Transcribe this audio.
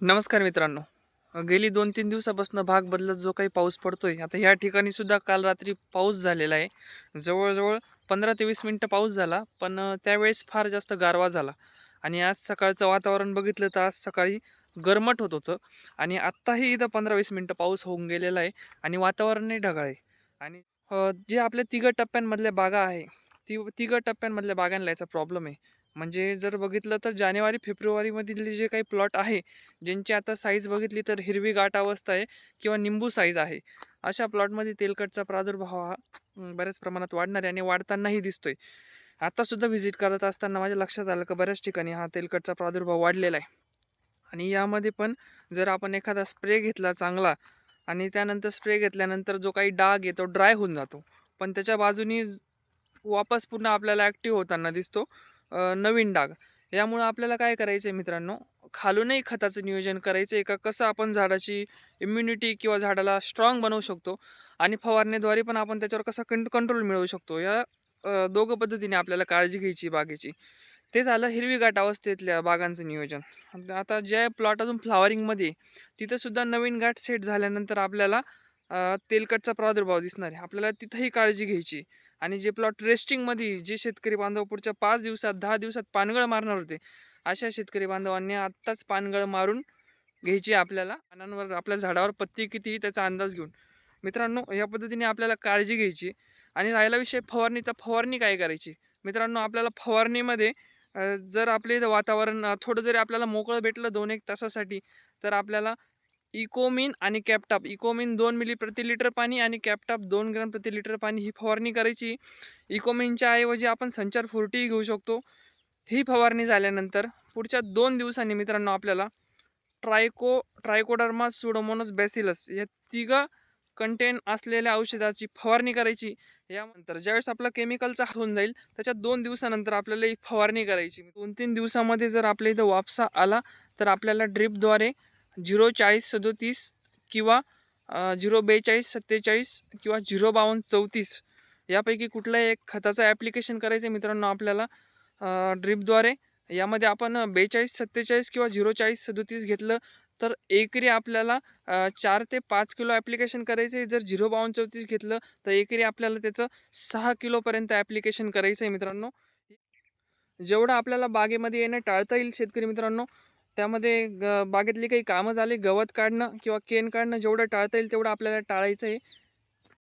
नमस्कार मित्रांनो. गेली दोन तीन दिवसापासून भाग बदलत जो काही पाऊस पडतोय आता ह्या ठिकाणी सुद्धा काल रात्री पाऊस झालेला आहे. जवळजवळ पंधरा ते वीस मिनटं पाऊस झाला पण त्यावेळेस फार जास्त गारवा झाला. आणि आज सकाळचं वातावरण बघितलं तर आज सकाळी गरमट होत होतं. आणि आत्ताही इथं पंधरा वीस मिनटं पाऊस होऊन गेलेला आहे आणि वातावरणही ढगाळ आहे. आणि जे आपल्या तिघं टप्प्यांमधल्या बागा आहे ती तिघं टप्प्यांमधल्या बागांना याचा प्रॉब्लेम आहे. म्हणजे जर बघितलं तर जानेवारी फेब्रुवारीमधील जे काही प्लॉट आहे ज्यांची आता साईज बघितली तर हिरवी गाठ अवस्था आहे किंवा निंबू साईज आहे अशा प्लॉटमध्ये तेलकटचा प्रादुर्भाव हा बऱ्याच प्रमाणात वाढणार आहे आणि वाढतानाही दिसतोय. आत्तासुद्धा व्हिजिट करत असताना माझ्या लक्षात आलं की बऱ्याच ठिकाणी हा तेलकटचा प्रादुर्भाव वाढलेला आहे. आणि यामध्ये पण जर आपण एखादा स्प्रे घेतला चांगला आणि त्यानंतर स्प्रे घेतल्यानंतर जो काही डाग आहे तो ड्राय होऊन जातो. पण त्याच्या बाजूनी वापस पुन्हा आपल्याला ॲक्टिव्ह होताना दिसतो. नवीन डाग. यामुळं आपल्याला काय करायचं आहे मित्रांनो? खालूनही खताचं नियोजन करायचं आहे का? कसं आपण झाडाची इम्युनिटी किंवा झाडाला स्ट्रॉंग बनवू शकतो? आणि फवारणीद्वारे पण आपण त्याच्यावर कसा कं कंट्रोल मिळवू शकतो? या दोघं पद्धतीने आपल्याला काळजी घ्यायची बागेची. ते झालं हिरवी अवस्थेतल्या बागांचं नियोजन. आता- ज्या प्लॉट अजून फ्लावरिंगमध्ये तिथंसुद्धा नवीन गाठ सेट झाल्यानंतर आपल्याला तेलकटचा प्रादुर्भाव दिसणार आहे. आपल्याला तिथंही काळजी घ्यायची आणि जे प्लॉट रेस्टिंगमध्ये जे शेतकरी बांधव पुढच्या पाच दिवसात दहा दिवसात पानगळ मारणार होते अशा शेतकरी बांधवांनी आत्ताच पानगळ मारून घ्यायची आपल्याला पानांवर आपल्या झाडावर पत्ती किती त्याचा अंदाज घेऊन. मित्रांनो या पद्धतीने आपल्याला काळजी घ्यायची आणि राहिला विषय फवारणीचा फवारणी काय करायची? मित्रांनो आपल्याला फवारणीमध्ये जर आपले इथं वातावरण थोडं जरी आपल्याला मोकळं भेटलं दोन एक तासासाठी तर आपल्याला इकोमिन आणि कॅपटाप. इकोमिन दोन मिली प्रति लिटर पाणी आणि कॅपटाप दोन ग्रॅम प्रति लिटर पाणी ही फवारणी करायची. इकोमिनच्या ऐवजी आपण संचार फुरटी घेऊ शकतो. ही फवारणी झाल्यानंतर पुढच्या दोन दिवसांनी मित्रांनो आपल्याला ट्रायको ट्रायकोडर्मा सुडोमोनस बॅसिलस या तिघं कंटेन असलेल्या औषधाची फवारणी करायची. यानंतर ज्यावेळेस आपला केमिकलचा होऊन जाईल त्याच्या दोन दिवसानंतर आपल्याला ही फवारणी करायची. दोन तीन दिवसामध्ये जर आपल्या इथं वापसा आला तर आपल्याला ड्रिपद्वारे झिरो चाळीस सदोतीस किंवा झिरो बेचाळीस सत्तेचाळीस किंवा झिरो बावन्न चौतीस यापैकी कुठल्याही एक खताचं ॲप्लिकेशन करायचं आहे मित्रांनो आपल्याला ड्रिपद्वारे? यामध्ये आपण बेचाळीस सत्तेचाळीस किंवा झिरो चाळीस सदोतीस घेतलं तर एकरी आपल्याला चार ते पाच किलो ॲप्लिकेशन करायचं आहे जर झिरो बावन्न चौतीस घेतलं तर एकरी आपल्याला त्याचं सहा किलोपर्यंत ॲप्लिकेशन करायचं आहे मित्रांनो. जेवढं आपल्याला बागेमध्ये येणं टाळता येईल शेतकरी मित्रांनो त्यामध्ये ग बागेतली काही कामं झाली गवत काढणं किंवा केन काढणं जेवढं टाळता येईल तेवढं आपल्याला टाळायचं आहे.